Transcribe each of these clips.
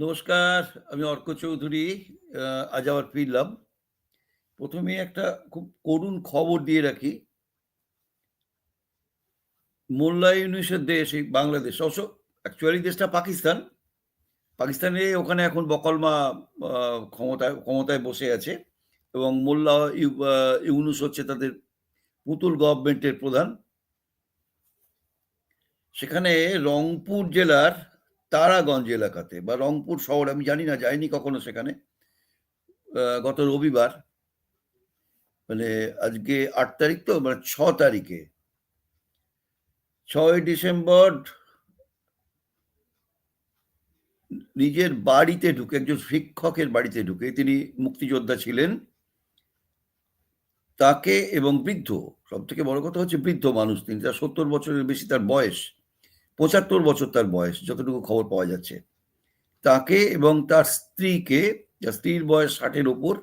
নমস্কার, আমি অর্ক চৌধুরী। আজ আবার ফিরলাম। প্রথমে একটা খুব করুণ খবর দিয়ে রাখি। মোল্লা ইউনূসের দেশ এই বাংলাদেশ অবশ্য অ্যাকচুয়ালি দেশটা পাকিস্তান। পাকিস্তানে ওখানে এখন বকলমা ক্ষমতায় ক্ষমতায় বসে আছে এবং মোল্লা ইউ আ হচ্ছে তাদের পুতুল গভর্নমেন্টের প্রধান। সেখানে রংপুর জেলার তারাগঞ্জ এলাকাতে বা রংপুর শহর আমি জানি না, যাইনি কখনো সেখানে। গত রবিবার মানে আজকে আট তারিখ তো মানে ছ তারিখে ৬ই ডিসেম্বর নিজের বাড়িতে ঢুকে একজন শিক্ষকের বাড়িতে ঢুকে তিনি মুক্তিযোদ্ধা ছিলেন। তাকে এবং বৃদ্ধ, সব থেকে বড় কথা হচ্ছে বৃদ্ধ মানুষ তিনি। তার ৭০ বছরের বেশি তার বয়স। ৭৫ বছর তার বয়স যতটুকু খবর পাওয়া যাচ্ছে। তাকে এবং তার স্ত্রীকে, স্ত্রীর বয়স ষাটের ওপর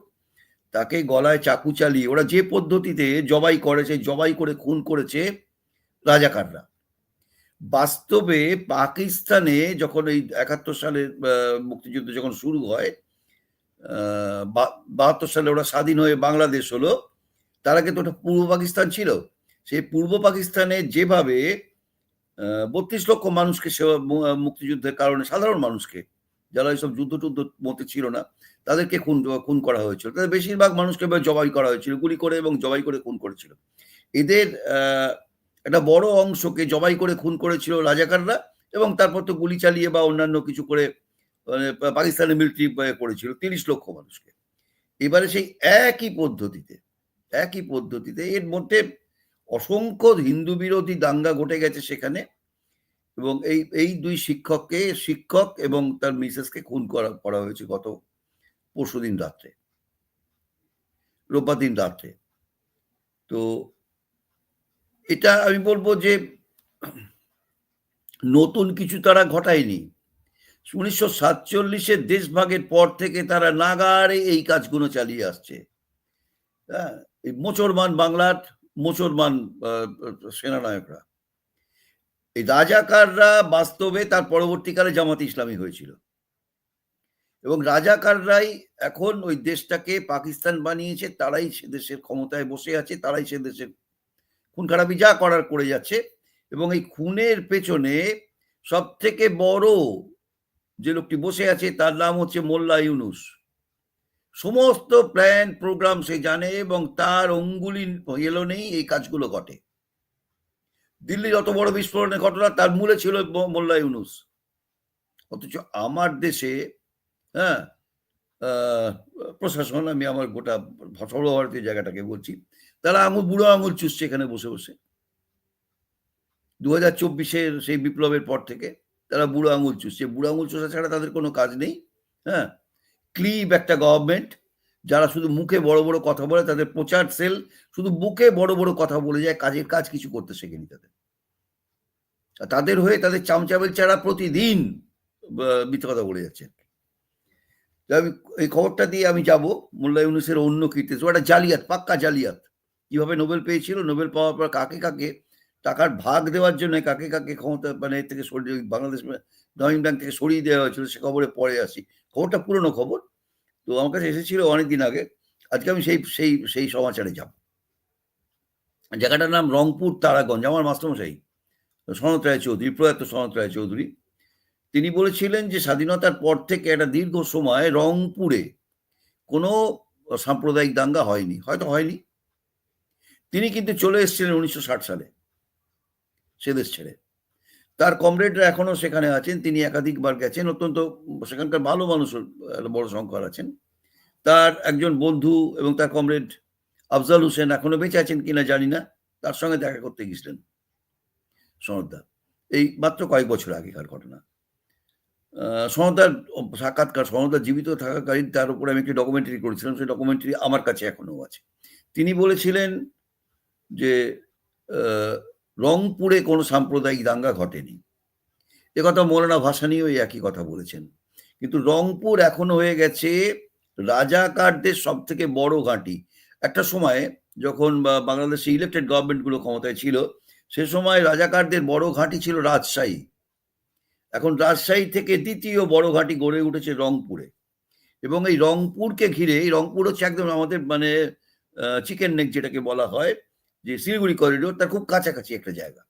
তাকে গলায় চাকু চালিয়ে ওরা যে পদ্ধতিতে জবাই করেছে, জবাই করে খুন করেছে রাজাকাররা। বাস্তবে পাকিস্তানে যখন এই ৭১ সালের মুক্তিযুদ্ধ যখন শুরু হয়, আ বা ৭২ সালে ওরা স্বাধীন হয়ে বাংলাদেশ হলো। তার আগে তো ওটা পূর্ব পাকিস্তান ছিল। সেই পূর্ব পাকিস্তানে যেভাবে ৩২ লক্ষ মানুষকে সেবা মুক্তিযুদ্ধের কারণে সাধারণ মানুষকে, যারা এইসব যুদ্ধ-টুদ্ধ মতে ছিল না, তাদেরকে খুন খুন করা হয়েছিল। তাদের বেশিরভাগ মানুষকে জবাই করা হয়েছিল। গুলি করে এবং জবাই করে খুন করেছিল। এদের একটা বড় অংশকে জবাই করে খুন করেছিল রাজাকাররা এবং তারপর তো গুলি চালিয়ে বা অন্যান্য কিছু করে মানে পাকিস্তানের মিলিটারি করেছিল ৩০ লক্ষ মানুষকে। এবারে সেই একই পদ্ধতিতে, একই পদ্ধতিতে এর মধ্যে অসংখ্য হিন্দু বিরোধী দাঙ্গা ঘটে গেছে সেখানে এবং এই এই দুই শিক্ষককে, শিক্ষক এবং তার মিসেসকে খুন করা করা হয়েছে গত পরশুদিন রাত্রে। রোববার দিন রাত্রে। তো এটা আমি বলব যে নতুন কিছু তারা ঘটায়নি। ১৯৪৭ এর দেশভাগের পর থেকে তারা নাগাড়ে এই কাজগুলো চালিয়ে আসছে। হ্যাঁ? এই মোচড়বান বাংলার আ সেনানায়করা। এই রাজাকাররা বাস্তবে তার পরবর্তীকালে জামাতে ইসলামী হয়েছিল। এবং রাজাকাররাই এখন ওই দেশটাকে পাকিস্তান বানিয়েছে, তারাই সে দেশের ক্ষমতায় বসে আছে, তারাই সে দেশের খুন-খারাপি যা করার করে যাচ্ছে এবং এই খুনের পেছনে সবথেকে বড় যে লোকটি বসে আছে তার নাম হচ্ছে মোল্লা ইউনূস। সমস্ত প্ল্যান প্রোগ্রাম সে জানে এবং তার অঙ্গুলি হেলনেই এই কাজগুলো ঘটে। দিল্লির অত বড় বিস্ফোরণের ঘটনা তার মূলে ছিল মোল্লা ইউনূস। অথচ আমার দেশে হ্যাঁ? প্রশাসন আমি আমার গোটা সর্বভারতীয় জায়গাটাকে বলছি। তারা আঙুল বুড়ো আঙুল চুষছে এখানে বসে, বসে। দু হাজার চব্বিশের সেই বিপ্লবের পর থেকে তারা বুড়ো আঙুল চুষছে। বুড়ো আঙুল চুষা ছাড়া তাদের কোনো কাজ নেই। হ্যাঁ? ক্লিব একটা গভর্নমেন্ট যারা শুধু মুখে বড়, বড় কথা বলে তাদের প্রচার সেল শুধু মুখে বড়, বড় কথা বলে যায়, কাজের কাজ কিছু করতে শেখেনি তাদের। তাদের হয়ে তাদের চামচামেল চারা প্রতিদিন মিথ্যা কথা বলে যাচ্ছে। আমি এই খবরটা দিয়ে আমি যাব মোল্লা ইউনুসের অন্য কীর্তি একটা জালিয়াত, পাক্কা জালিয়াত। কীভাবে নোবেল পেয়েছিল, নোবেল পাওয়ার পর কাকে, কাকে টাকার ভাগ দেওয়ার জন্য কাকে, কাকে ক্ষমতা মানে এর থেকে সরিয়ে বাংলাদেশ গ্রামীণ ব্যাংক থেকে সরিয়ে দেওয়া হয়েছিল সে খবরে পরে আসি। খবরটা পুরনো খবর। তো আমার কাছে এসেছিল অনেকদিন আগে। আজকে আমি সেই সেই সেই সমাচারে যাব। জায়গাটার নাম রংপুর তারাগঞ্জ। আমার মাস্টারমশাই সনত রায়চৌধুরী, প্রয়াত সনত রায়চৌধুরী। তিনি বলেছিলেন যে স্বাধীনতার পর থেকে একটা দীর্ঘ সময় রংপুরে কোনো সাম্প্রদায়িক দাঙ্গা হয়নি। হয়তো হয়নি। তিনি কিন্তু চলে এসেছিলেন ১৯৬০ সালে। সে দেশ ছেড়ে। তার কমরেডরা এখনও সেখানে আছেন। তিনি একাধিকবার গেছেন। অত্যন্ত সেখানকার ভালো মানুষ বড় সংখ্যক আছেন। তার একজন বন্ধু এবং তার কমরেড আফজাল হোসেন এখনও বেঁচে আছেন কিনা জানি না। তার সঙ্গে দেখা করতে গেছিলেন সনতদা। এই মাত্র কয়েক বছর আগেকার ঘটনা। সনদার সাক্ষাৎকার সনতদা জীবিত থাকাকালীন তার উপরে আমি একটি ডকুমেন্টারি করেছিলাম। সেই ডকুমেন্টারি আমার কাছে এখনও আছে। তিনি বলেছিলেন যে রংপুরে কোনো সাম্প্রদায়িক দাঙ্গা ঘটেনি। একথা মৌলানা ভাসানীও এই একই কথা বলেছেন। কিন্তু রংপুর এখন হয়ে গেছে রাজাকারদের সব থেকে বড় ঘাঁটি। একটা সময় যখন বাংলাদেশে ইলেক্টেড গভর্নমেন্টগুলো ক্ষমতায় ছিল, সে সময় রাজাকারদের বড় ঘাঁটি ছিল রাজশাহী। এখন রাজশাহী থেকে দ্বিতীয় বড় ঘাঁটি গড়ে উঠেছে রংপুরে এবং এই রংপুরকে ঘিরে এই রংপুর হচ্ছে একদম আমাদের মানে চিকেন নেক যেটাকে বলা হয় যে শিলিগুড়ি করিডোর তার খুব কাছাকাছি একটা জায়গা।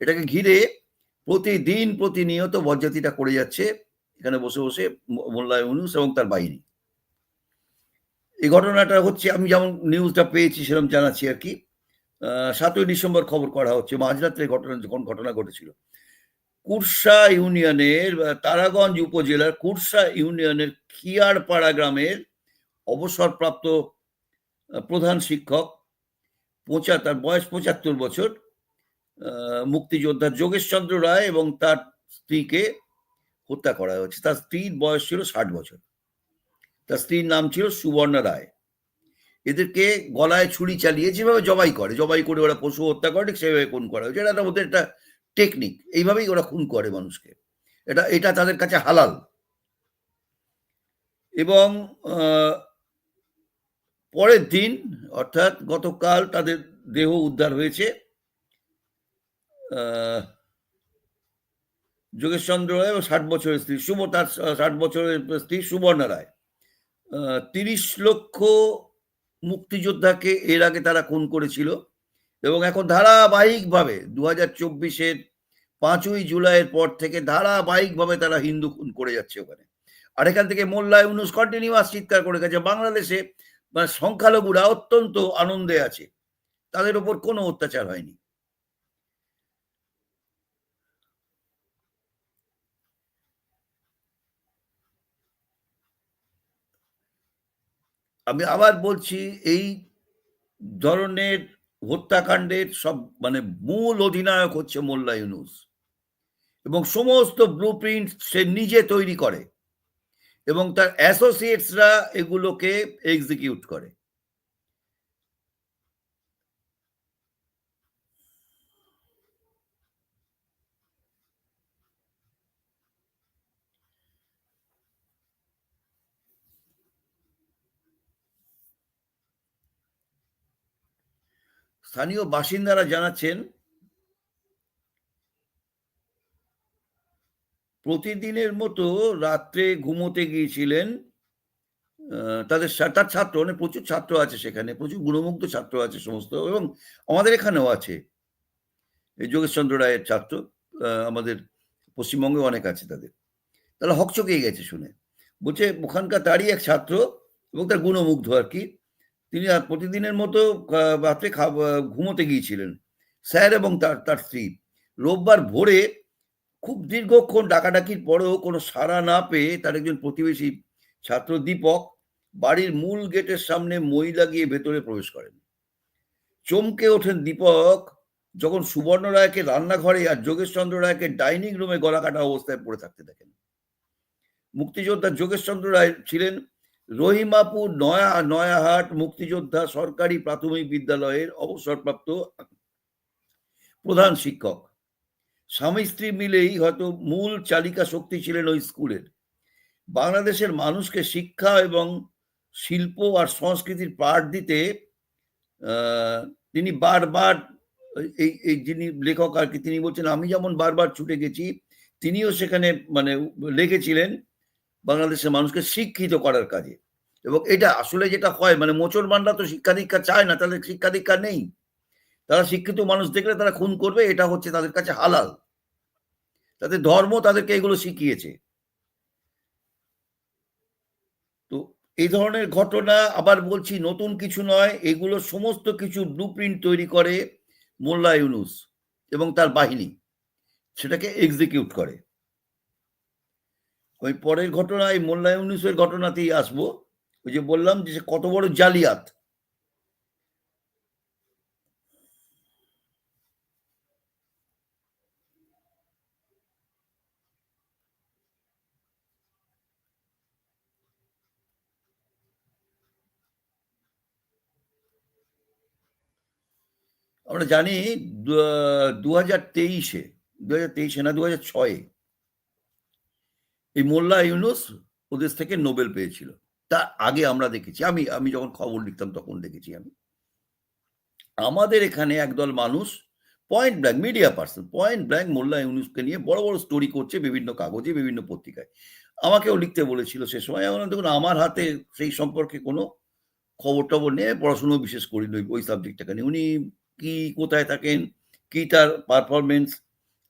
এটাকে ঘিরে প্রতিদিন প্রতিনিয়ত বজ্জাতিটা করে যাচ্ছে, এখানে বসে বসে মোল্লা ইউনুস এবং তার বাহিনী। এই ঘটনাটা হচ্ছে, আমি যেমন নিউজটা পেয়েছি সেরকম জানাচ্ছি আর কি। সাতই ডিসেম্বর খবর করা হচ্ছে, মাঝরাত্রে ঘটনা, যখন ঘটনা ঘটেছিল। কুরসা ইউনিয়নের তারাগঞ্জ উপজেলার কুরসা ইউনিয়নের খিয়ারপাড়া গ্রামের অবসরপ্রাপ্ত প্রধান শিক্ষক পঁচা, তার বয়স পঁচাত্তর বছর মুক্তিযোদ্ধা যোগেশচন্দ্র রায় এবং তার স্ত্রীকে হত্যা করা হয়েছে। তার স্ত্রীর বয়স ছিল ষাট বছর। তার স্ত্রীর নাম ছিল সুবর্ণা রায়। এদেরকে গলায় ছুরি চালিয়ে যেভাবে জবাই করে জবাই করে ওরা পশু হত্যা করে, ঠিক সেভাবে খুন করা হয়েছে। এটা ওদের একটা টেকনিক এইভাবেই ওরা খুন করে মানুষকে। এটা এটা তাদের কাছে হালাল। এবং পরের দিন, অর্থাৎ গতকাল তাদের দেহ উদ্ধার হয়েছে যোগেশচন্দ্র রায় এবং ষাট বছরের স্ত্রী শুভ, তার ষাট বছরের স্ত্রী সুবর্ণা রায়। তিরিশ লক্ষ মুক্তিযোদ্ধাকে এর আগে তারা খুন করেছিল এবং এখন ধারাবাহিকভাবে দু হাজার চব্বিশের পাঁচই জুলাইয়ের পর থেকে ধারাবাহিকভাবে তারা হিন্দু খুন করে যাচ্ছে ওখানে। আর এখান থেকে মোল্লা ইউনুস কন্টিনিউয়াস চিৎকার করে গেছে, বাংলাদেশে মানে সংখ্যালঘুরা অত্যন্ত আনন্দে আছে। তাদের ওপর কোনো অত্যাচার হয়নি। আমি আবার বলছি, এই ধরনের হত্যাকাণ্ডের সব মানে মূল অধিনায়ক হচ্ছে মোল্লা ইউনুস। এবং সমস্ত ব্লু প্রিন্ট সে নিজে তৈরি করে। এবং তার অ্যাসোসিয়েটসরা এগুলোকে এক্সিকিউট করে। স্থানীয় বাসিন্দারা জানাচ্ছেন প্রতিদিনের মতো রাত্রে ঘুমোতে গিয়েছিলেন তাদের তার ছাত্র অনেক প্রচুর ছাত্র আছে সেখানে, প্রচুর গুণমুগ্ধ ছাত্র আছে সমস্ত, এবং আমাদের এখানেও আছে। এই যোগেশচন্দ্র রায়ের ছাত্র আমাদের পশ্চিমবঙ্গে অনেক আছে তাদের। তাহলে হকচকিয়ে গেছে শুনে। বলছে, ওখানকার তারই এক ছাত্র এবং তার গুণমুগ্ধ আর কি। তিনি প্রতিদিনের মতো রাত্রে ঘুমোতে গিয়েছিলেন। স্যার এবং তার তার স্ত্রী। রোববার ভোরে খুব দীর্ঘক্ষণ ডাকাডাকির পরেও কোনো সাড়া না পেয়ে তার একজন প্রতিবেশী ছাত্র দীপক বাড়ির মূল গেটের সামনে মই লাগিয়ে ভেতরে প্রবেশ করেন। চমকে ওঠেন দীপক যখন সুবর্ণ রায়কে রান্নাঘরে আর যোগেশচন্দ্র রায়কে ডাইনিং রুমে গলা কাটা অবস্থায় পড়ে থাকতে দেখেন। মুক্তিযোদ্ধা যোগেশচন্দ্র রায় ছিলেন রহিমাপুর নয়া, নয়াহাট মুক্তিযোদ্ধা সরকারি প্রাথমিক বিদ্যালয়ের অবসরপ্রাপ্ত প্রধান শিক্ষক। স্বামী স্ত্রী মিলেই হয়তো মূল চালিকা শক্তি ছিলেন ওই স্কুলের। বাংলাদেশের মানুষকে শিক্ষা এবং শিল্প আর সংস্কৃতির পাঠ দিতে তিনি বারবার এই এই যিনি লেখক আর কি, তিনি বলছেন, আমি যেমন বারবার ছুটে গেছি, তিনিও সেখানে মানে লেগেছিলেন বাংলাদেশের মানুষকে শিক্ষিত করার কাজে। এবং এটা আসলে যেটা হয় মানে মোচর মুসলমানরা তো শিক্ষা দীক্ষা চায় না তাদের শিক্ষা দীক্ষা নেই। তারা শিক্ষিত মানুষ দেখলে তারা খুন করবে, এটা হচ্ছে তাদের কাছে হালাল। তাদের ধর্ম তাদেরকে এগুলো শিখিয়েছে। তো এই ধরনের ঘটনা আবার বলছি, নতুন কিছু নয়, এগুলো সমস্ত কিছু ব্লুপ্রিন্ট তৈরি করে মোল্লা ইউনুস এবং তার বাহিনী। সেটাকে এক্সিকিউট করে। ওই পরের ঘটনা এই মোল্লা ইউনুসের ঘটনাতেই আসব। ওই যে বললাম যে কত বড় জালিয়াত। আমরা জানি দু হাজার তেইশে, দু হাজার তেইশে না, দু হাজার ছয়ে এই মোল্লা ইউনুস ওদের থেকে নোবেল পেয়েছিল। তার আগে আমরা দেখেছি, আমি আমি যখন খবর লিখতাম তখন দেখেছি আমি। আমাদের এখানে একদল মানুষ point blank media person point blank Mollah ইউনুসকে নিয়ে বড় বড় স্টোরি করছে বিভিন্ন কাগজে, বিভিন্ন পত্রিকায়। আমাকেও লিখতে বলেছিল সে সময় এমন দেখুন, আমার হাতে সেই সম্পর্কে কোনো খবর টবর নিয়ে পড়াশুনো বিশেষ করি ওই সাবজেক্টটাকে নিয়ে। উনি কি কোথায় থাকেন, কি তার পারফরমেন্স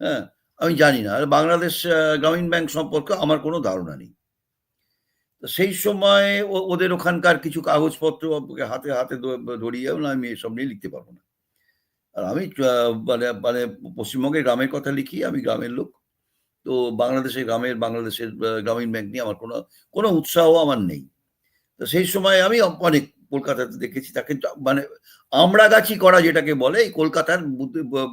হ্যাঁ? আমি জানি না। আর বাংলাদেশ গ্রামীণ ব্যাংক সম্পর্কে আমার কোনো ধারণা নেই। সেই সময় ওদের ওখানকার কিছু কাগজপত্র হাতে হাতে ধরিয়ে আমি এসব নিয়ে লিখতে পারব না। আর আমি মানে মানে পশ্চিমবঙ্গের গ্রামের কথা লিখি, আমি গ্রামের লোক। তো বাংলাদেশের গ্রামের, বাংলাদেশের গ্রামীণ ব্যাংক নিয়ে আমার কোনো কোনো উৎসাহ আমার নেই। তো সেই সময় আমি অনেক কলকাতাতে দেখেছি তাকে মানে আমড়াগাছি করা যেটাকে বলে, এই কলকাতার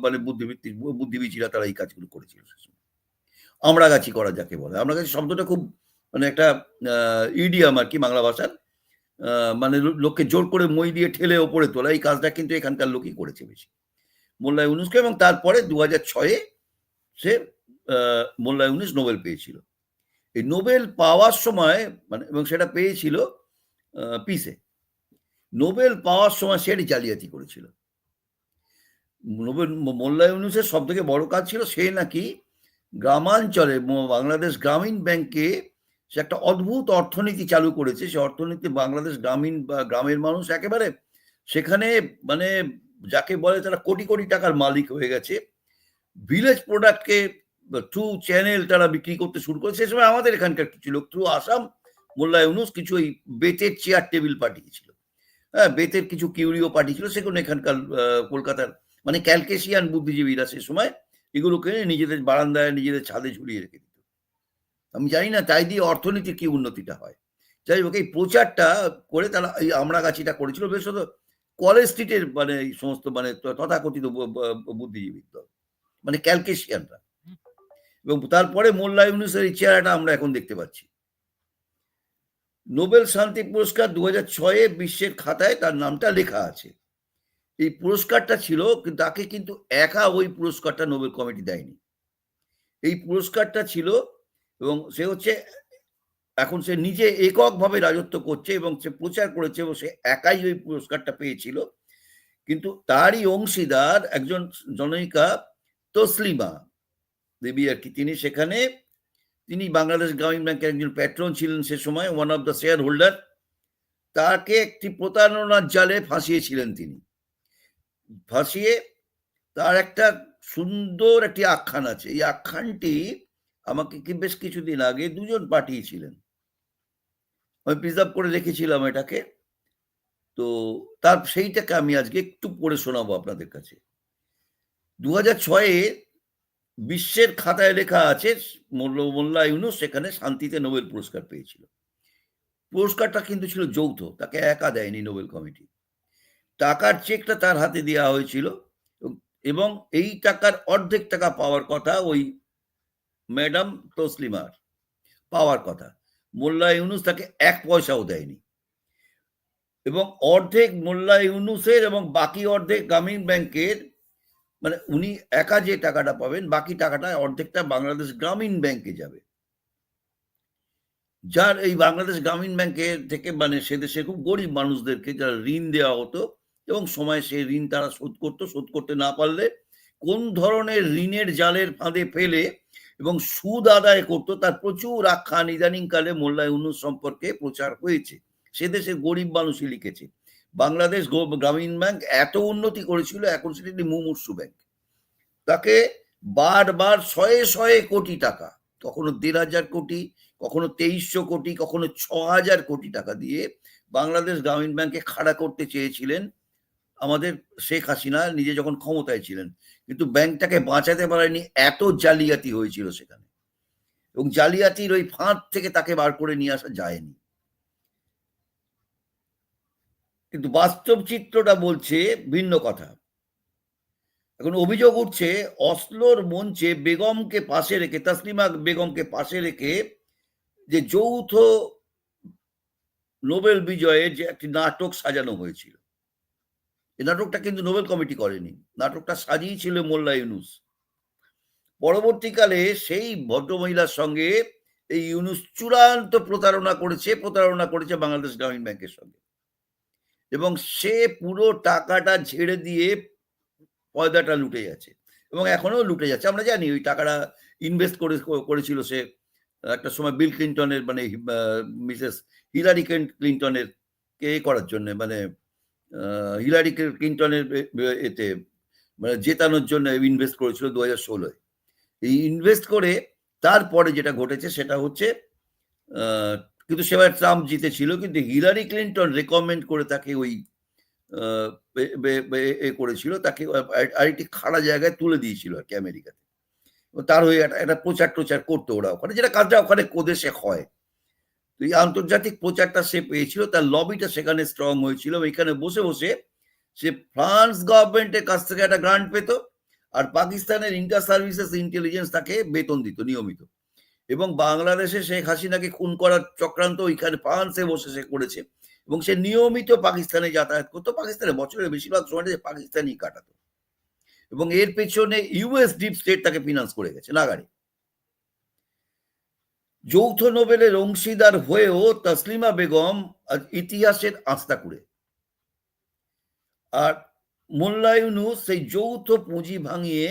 মানে বুদ্ধিভিত্তিক বুদ্ধিবীচিরা তারা এই কাজগুলো করেছিল সময়। আমড়াগাছি করা যাকে বলে। আমড়াগাছি শব্দটা খুব মানে একটা ইডিয়াম আর কি বাংলা ভাষার মানে লোককে জোর করে মই দিয়ে ঠেলে ওপরে তোলা, এই কাজটা কিন্তু এখানকার লোকই করেছে বেশি। মোল্লা ইউনুসকে এবং তারপরে দু হাজার ছয়ে সে মোল্লা ইউনুস নোবেল পেয়েছিল। এই নোবেল পাওয়ার সময় মানে এবং সেটা পেয়েছিল পিসে। নোবেল পাওয়ার সময় সে একটি জালিয়াতি করেছিল। নোবেল মোল্লা সব থেকে বড় কাজ ছিল সে নাকি গ্রামাঞ্চলে বাংলাদেশ গ্রামীণ ব্যাংকে সে একটা অদ্ভুত অর্থনীতি চালু করেছে। সে অর্থনীতি বাংলাদেশ গ্রামীণ বা গ্রামের মানুষ একেবারে সেখানে মানে যাকে বলে তারা কোটি কোটি টাকার মালিক হয়ে গেছে। ভিলেজ প্রোডাক্টকে থ্রু চ্যানেল তারা বিক্রি করতে শুরু করে। সে সময় আমাদের এখানকার কিছু লোক, থ্রু আসাম মোল্লা ইউনুস কিছু ওই বেতের চেয়ার টেবিল পাঠিয়েছিল। বেতের কিছু কিউরিও পার্টি ছিল, সেগুলো এখানকার কলকাতার মানে ক্যালকেশিয়ান বুদ্ধিজীবীরা সে সময় এগুলোকে নিজেদের বারান্দায়, নিজেদের ছাদে ঝুলিয়ে রেখে দিত। আমি জানি না, তাই দিয়ে অর্থনীতির কি উন্নতিটা হয়। যাই হোক, এই প্রচারটা করে তারা এই আমড়াগাছিটা করেছিল বিশেষত কলেজ স্ট্রিটের মানে এই সমস্ত মানে তথাকথিত বুদ্ধিজীবী দল মানে ক্যালকেশিয়ানরা। এবং তারপরে মোল্লা ইউনুসের এই চেহারাটা আমরা এখন দেখতে পাচ্ছি। নোবেল শান্তি পুরস্কার দু হাজার ছয়ে বিশ্বের খাতায় তার নামটা লেখা আছে। এই পুরস্কারটা ছিল, তাকে কিন্তু একা ওই পুরস্কারটা নোবেল কমিটি দেয়নি। এই পুরস্কারটা ছিল এবং সে হচ্ছে, এখন সে নিজে এককভাবে রাজত্ব করছে এবং সে প্রচার করেছে এবং সে একাই ওই পুরস্কারটা পেয়েছিল। কিন্তু তারই অংশীদার একজন জনৈকা তসলিমা দেবী আর কি। তিনি সেখানে তিনি বাংলাদেশ গ্রামীণ ব্যাংকের একজন প্যাট্রন ছিলেন সে সময় one of the shareholder তাকে একটি প্রতারণার জালে ফাঁসিয়েছিলেন তিনি। ফাঁসিয়ে তার একটা সুন্দর একটি আখ্যান আছে। এই আখ্যানটি আমাকে কি বেশ কিছুদিন আগে দুজন পাঠিয়েছিলেন। আমি প্রিজার্ভ করে রেখেছিলাম এটাকে। তো তার সেইটাকে আমি আজকে একটু পড়ে শোনাবো আপনাদের কাছে। দু হাজার ছয়ে বিশ্বের খাতায় লেখা আছে মোল্লা- ইউনুস সেখানে শান্তিতে নোবেল পুরস্কার পেয়েছিল। পুরস্কারটা কিন্তু ছিল যৌথ, তাকে একা দেয়নি নোবেল কমিটি। টাকার চেকটা তার হাতে দেওয়া হয়েছিল এবং এই টাকার অর্ধেক টাকা পাওয়ার কথা ওই ম্যাডাম তসলিমার পাওয়ার কথা। মোল্লা ইউনুস তাকে এক পয়সাও দেয়নি। এবং অর্ধেক মোল্লা ইউনুসের এবং বাকি অর্ধেক গ্রামীণ ব্যাংকের মানে উনি একা যে টাকাটা পাবেন, বাকি টাকাটা অর্ধেকটা বাংলাদেশ গ্রামীণ ব্যাংকে যাবে। যার এই বাংলাদেশ গ্রামীণ ব্যাংকে থেকে মানে সে দেশে খুব গরিব মানুষদেরকে যারা ঋণ দেওয়া হতো এবং সময় সেই ঋণ তারা শোধ করতো, শোধ করতে না পারলে কোন ধরনের ঋণের জালের ফাঁদে ফেলে এবং সুদ আদায় করতো, তার প্রচুর আখ্যান ইদানিংকালে মোল্লা ইউনুস সম্পর্কে প্রচার হয়েছে। সে দেশের গরিব মানুষই লিখেছে। বাংলাদেশ গ্রামীণ ব্যাংক এত উন্নতি করেছিল, এখন সেটি একটি মুমূর্ষু ব্যাংক। তাকে বারবার শয়ে শয়ে কোটি টাকা, কখনো দেড় হাজার কোটি, কখনো তেইশশো কোটি, কখনো ছ হাজার কোটি টাকা দিয়ে বাংলাদেশ গ্রামীণ ব্যাংকে খাড়া করতে চেয়েছিলেন আমাদের শেখ হাসিনা, নিজে যখন ক্ষমতায় ছিলেন। কিন্তু ব্যাংকটাকে বাঁচাতে পারেনি, এত জালিয়াতি হয়েছিল সেখানে। এবং জালিয়াতির ওই ফাঁদ থেকে তাকে বার করে নিয়ে আসা যায়নি। কিন্তু বাস্তব চিত্রটা বলছে ভিন্ন কথা। এখন অভিযোগ উঠছে, অসলোর মঞ্চে বেগমকে পাশে রেখে, তাসলিমা বেগমকে পাশে রেখে যে যৌথ নোবেল বিজয়ের যে একটি নাটক সাজানো হয়েছিল। এই নাটকটা কিন্তু নোবেল কমিটি করেনি। নাটকটা সাজিয়েছিল মোল্লা ইউনুস। পরবর্তীকালে সেই ভদ্রমহিলার সঙ্গে এই ইউনুস চূড়ান্ত প্রতারণা করেছে প্রতারণা করেছে বাংলাদেশ গ্রামীণ ব্যাংকের সঙ্গে। এবং সে পুরো টাকাটা ঝেড়ে দিয়ে পয়দাটা লুটে যাচ্ছে এবং এখনও লুটে যাচ্ছে। আমরা জানি ওই টাকাটা ইনভেস্ট করে, করেছিল সে, একটা সময় বিল ক্লিন্টনের মানে মিসেস হিলারি ক্লিন্টনের কে করার জন্য মানে হিলারি ক্লিন্টনের এতে মানে জেতানোর জন্য ইনভেস্ট করেছিল দু হাজার ষোলোয়। এই ইনভেস্ট করে তারপরে যেটা ঘটেছে সেটা হচ্ছে কিন্তু সেবার ট্রাম্প জিতেছিল, কিন্তু হিলারি ক্লিন্টন রেকমেন্ড করে তাকে ওই এ করেছিল, তাকে আরেকটি খাড়া জায়গায় তুলে দিয়েছিল আর কি আমেরিকাতে। তার হয়ে একটা- প্রচার টোচার করতো ওরা ওখানে, যেটা কাজটা ওখানে কোদেশে হয়। তো এই আন্তর্জাতিক প্রচারটা সে পেয়েছিল, তার লবিটা সেখানে স্ট্রং হয়েছিল এখানে বসে বসে সে ফ্রান্স গভর্নমেন্টের কাছ থেকে একটা গ্রান্ট পেত, আর পাকিস্তানের ইন্টার সার্ভিসেস ইন্টেলিজেন্স তাকে বেতন দিত, নিয়মিত। এবং বাংলাদেশে শেখ হাসিনাকে খুন করার চক্রান্ত ওইখানে ফ্রান্সে বসে সে করেছে। এবং সে নিয়মিত পাকিস্তানে যাতায়াত করতো। পাকিস্তানে বছরের বেশিরভাগ সময়টা সে পাকিস্তানই কাটাতো। এবং এর পেছনে ইউএস ডিপ স্টেট তাকে ফিনান্স করে গেছে, নাগারে। যৌথ নোবেলের অংশীদার হয়েও তসলিমা বেগম ইতিহাসের আস্তাকুড়ে। আর মোল্লা ইউনুস সেই যৌথ পুঁজি ভাঙিয়ে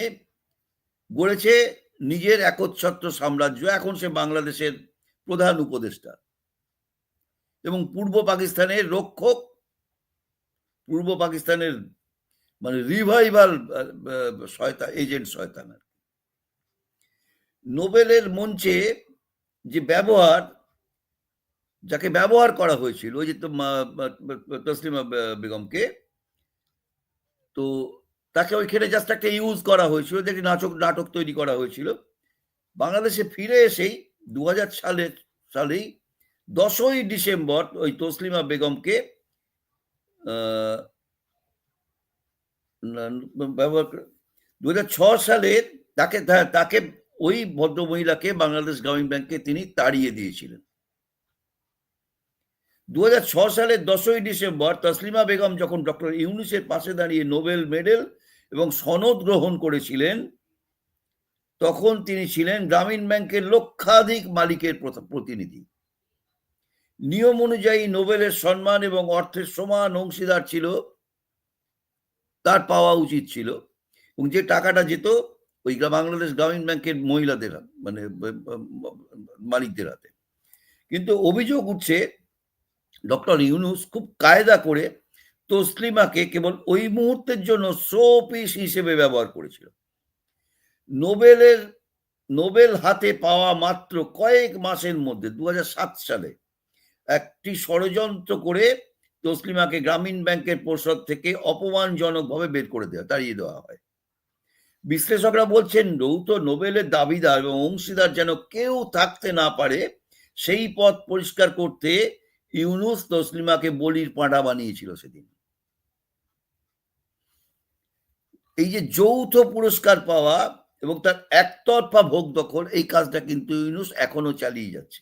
গড়েছে নিজের একচ্ছত্র সাম্রাজ্য, এখন সে বাংলাদেশের প্রধান উপদেষ্টা। এবং পূর্ব পাকিস্তানের রক্ষক, পূর্ব পাকিস্তানের মানে রিভাইভাল শয়তা এজেন্ট শয়তান আর নোবেলের মঞ্চে যে ব্যবহার, যাকে ব্যবহার করা হয়েছিল, ওই যে তো তসলিমা বেগমকে, তো তাকে ওইখানে জাস্ট একটা ইউজ করা হয়েছিল, যে একটি নাটক নাটক তৈরি করা হয়েছিল। বাংলাদেশে ফিরে এসেই দু সালে সালেই দশই ডিসেম্বর ওই তসলিমা বেগমকে ব্যবহার দু সালে তাকে তাকে ওই ভদ্র মহিলাকে বাংলাদেশ গ্রামীণ ব্যাংকে তিনি তাড়িয়ে দিয়েছিলেন। দু হাজার ছ সালের দশই ডিসেম্বর তসলিমা বেগম যখন ডক্টর ইউনুসের পাশে দাঁড়িয়ে নোবেল মেডেল এবং সনদ গ্রহণ করেছিলেন, তখন তিনি ছিলেন গ্রামীণ ব্যাংকের লক্ষাধিক মালিকের প্রতিনিধি। নিয়ম অনুযায়ী নোবেলের সম্মান এবং অর্থের সমান অংশীদার ছিল, তার পাওয়া উচিত ছিল এবং যে টাকাটা যেত, ওই বাংলাদেশ গ্রামীণ ব্যাংকের মহিলাদের মানে মালিকদের হাতে। কিন্তু অভিযোগ উঠছে, ডক্টর ইউনুস খুব কায়দা করে তসলিমাকে কেবল ওই মুহূর্তের জন্য শো পিস হিসেবে ব্যবহার করেছিল। নোবেলের, নোবেল হাতে পাওয়া মাত্র কয়েক মাসের মধ্যে দু হাজার সাত সালে, একটি ষড়যন্ত্র করে তসলিমাকে গ্রামীণ ব্যাংকের পরিষদ থেকে অপমানজনকভাবে বের করে দেওয়া, তাড়িয়ে দেওয়া হয়। বিশ্লেষকরা বলছেন যৌথ নোবেলের দাবিদার এবং অংশীদার যেন কেউ থাকতে না পারে, সেই পথ পরিষ্কার করতে ইউনুস তসলিমাকে বলির পাঁঠা বানিয়েছিল সেদিন। এই যে যৌথ পুরস্কার পাওয়া এবং তার একতরফা ভোগ দখল, এই কাজটা কিন্তু ইউনুস এখনও চালিয়ে যাচ্ছে।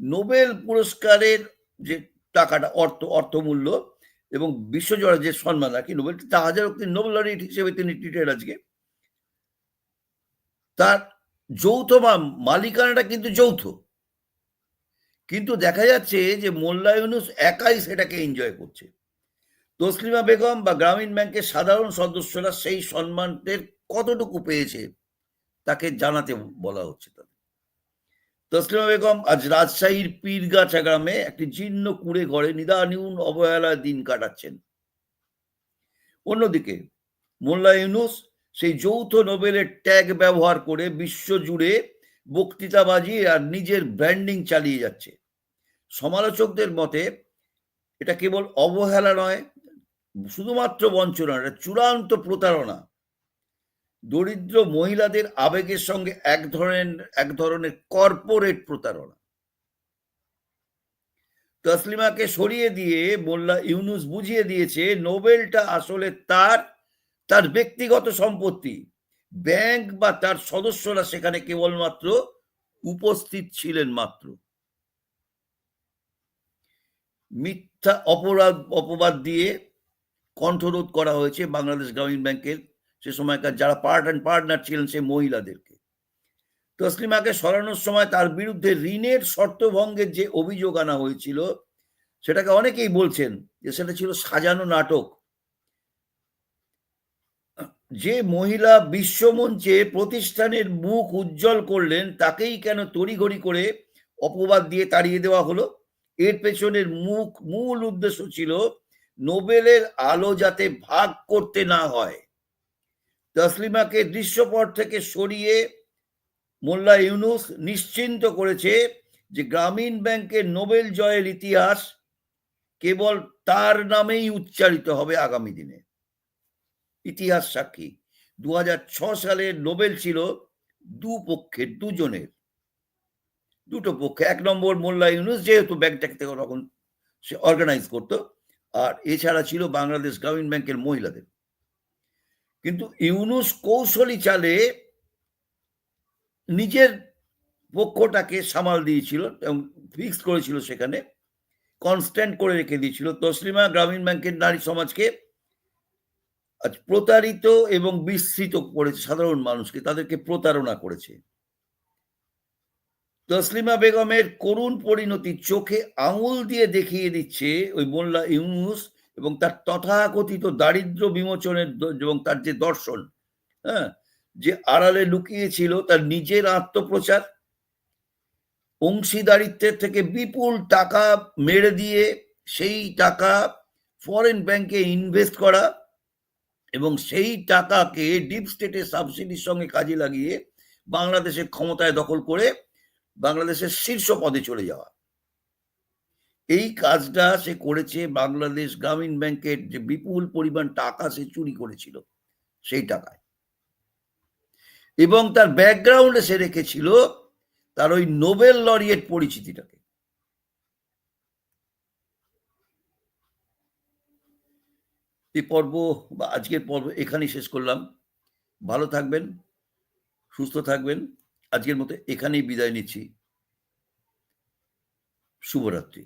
নোবেল পুরস্কারের যে টাকাটা, অর্থ, অর্থমূল্য এবং বিশ্বজোড়া যে সম্মান কি নোবেল, তা হাজার নোবেল হিসেবে তিনি ট্রিটেড আজকে। তার যৌথ বা মালিকানাটা কিন্তু যৌথ। কিন্তু দেখা যাচ্ছে যে মোল্লা ইউনুস একাই সেটাকে এনজয় করছে। তসলিমা বেগম বা গ্রামীণ ব্যাংকের সাধারণ সদস্যরা সেই সম্মানের কতটুকু পেয়েছে তাকে জানাতে বলা হচ্ছে তাদের। তসলিমা বেগম আজ রাজশাহীর পীরগাছা গ্রামে একটি জীর্ণ কুড়ে ঘরে নিদানিউন অবহেলায় দিন কাটাচ্ছেন। অন্যদিকে মোল্লা ইউনুস সেই যৌথ নোবেলের ট্যাগ ব্যবহার করে বিশ্বজুড়ে বক্তৃতাবাজি আর নিজের ব্র্যান্ডিং চালিয়ে যাচ্ছে। সমালোচকদের মতে এটা কেবল অবহেলা নয় শুধুমাত্র বঞ্চনা, এটা চূড়ান্ত প্রতারণা। দরিদ্র মহিলাদের আবেগের সঙ্গে এক ধরনের এক ধরনের কর্পোরেট প্রতারণা। তসলিমাকে সরিয়ে দিয়ে মোল্লা ইউনুস বুঝিয়ে দিয়েছে, নোবেলটা আসলে তার তার ব্যক্তিগত সম্পত্তি। ব্যাংক বা তার সদস্যরা সেখানে কেবলমাত্র উপস্থিত ছিলেন মাত্র। মিথ্যা অপরাধ, অপবাদ দিয়ে কণ্ঠরোধ করা হয়েছে বাংলাদেশ গ্রামীণ ব্যাংকের সে সময়কার যারা পার্ট অ্যান্ড পার্টনার ছিলেন সেই মহিলাদেরকে। তসলিমাকে সরানোর সময় তার বিরুদ্ধে ঋণের শর্তভঙ্গের যে অভিযোগ আনা হয়েছিল, সেটাকে অনেকেই বলছেন যে সেটা ছিল সাজানো নাটক। যে মহিলা বিশ্বমঞ্চে প্রতিষ্ঠানের মুখ উজ্জ্বল করলেন, তাকেই কেন তড়িঘড়ি করে অপবাদ দিয়ে তাড়িয়ে দেওয়া হলো? এর পেছনের মুখ, মূল উদ্দেশ্য ছিল নোবেলের আলো যাতে ভাগ করতে না হয়। তসলিমাকে দৃশ্যপট থেকে সরিয়ে মোল্লা ইউনুস নিশ্চিন্ত করেছে যে গ্রামীণ ব্যাংকের নোবেল জয়ের ইতিহাস কেবল তার নামেই উচ্চারিত হবে আগামী দিনে। ইতিহাস সাক্ষী দু সালে নোবেল ছিল দু পক্ষের, দুজনের। দুটো পক্ষে, এক নম্বর মোল্লা ইউনুস, যেহেতু ব্যাংকটাকে তখন সে অর্গানাইজ করতো আর এছাড়া ছিল বাংলাদেশ গ্রামীণ ব্যাংকের মহিলাদের। কিন্তু ইউনুস কৌশলী চালে নিজের পক্ষটাকে সামাল দিয়েছিল এবং ফিক্স করেছিল সেখানে কনস্ট্যান্ট করে রেখে দিয়েছিল। তসলিমা গ্রামীণ ব্যাংকের নারী সমাজকে প্রতারিত এবং বিস্তৃত করেছে সাধারণ মানুষকে, তাদেরকে প্রতারণা করেছে। তসলিমা বেগমের করুণ পরিণতি চোখে আঙুল দিয়ে দেখিয়ে দিচ্ছে ওই মোল্লা ইউনুস এবং তার তথাকথিত দারিদ্র বিমোচনের এবং তার যে দর্শন হ্যাঁ যে আড়ালে লুকিয়েছিল তার নিজের আত্মপ্রচার, অংশীদারিত্বের থেকে বিপুল টাকা মেরে দিয়ে সেই টাকা ফরেন ব্যাংকে ইনভেস্ট করা এবং সেই টাকাকে ডিপ স্টেটের সাবসিডির সঙ্গে কাজে লাগিয়ে বাংলাদেশের ক্ষমতায় দখল করে বাংলাদেশের শীর্ষ পদে চলে যাওয়া। এই কাজটা সে করেছে বাংলাদেশ গ্রামীণ ব্যাংকের যে বিপুল পরিমাণ টাকা সে চুরি করেছিল, সেই টাকায়। এবং তার ব্যাকগ্রাউন্ডে সে রেখেছিল তার ওই নোবেল লরিয়েট পরিচিতিটাকে। এই পর্ব বা আজকের পর্ব এখানেই শেষ করলাম। ভালো থাকবেন, সুস্থ থাকবেন। আজকের মতো এখানেই বিদায় নিচ্ছি। শুভরাত্রি।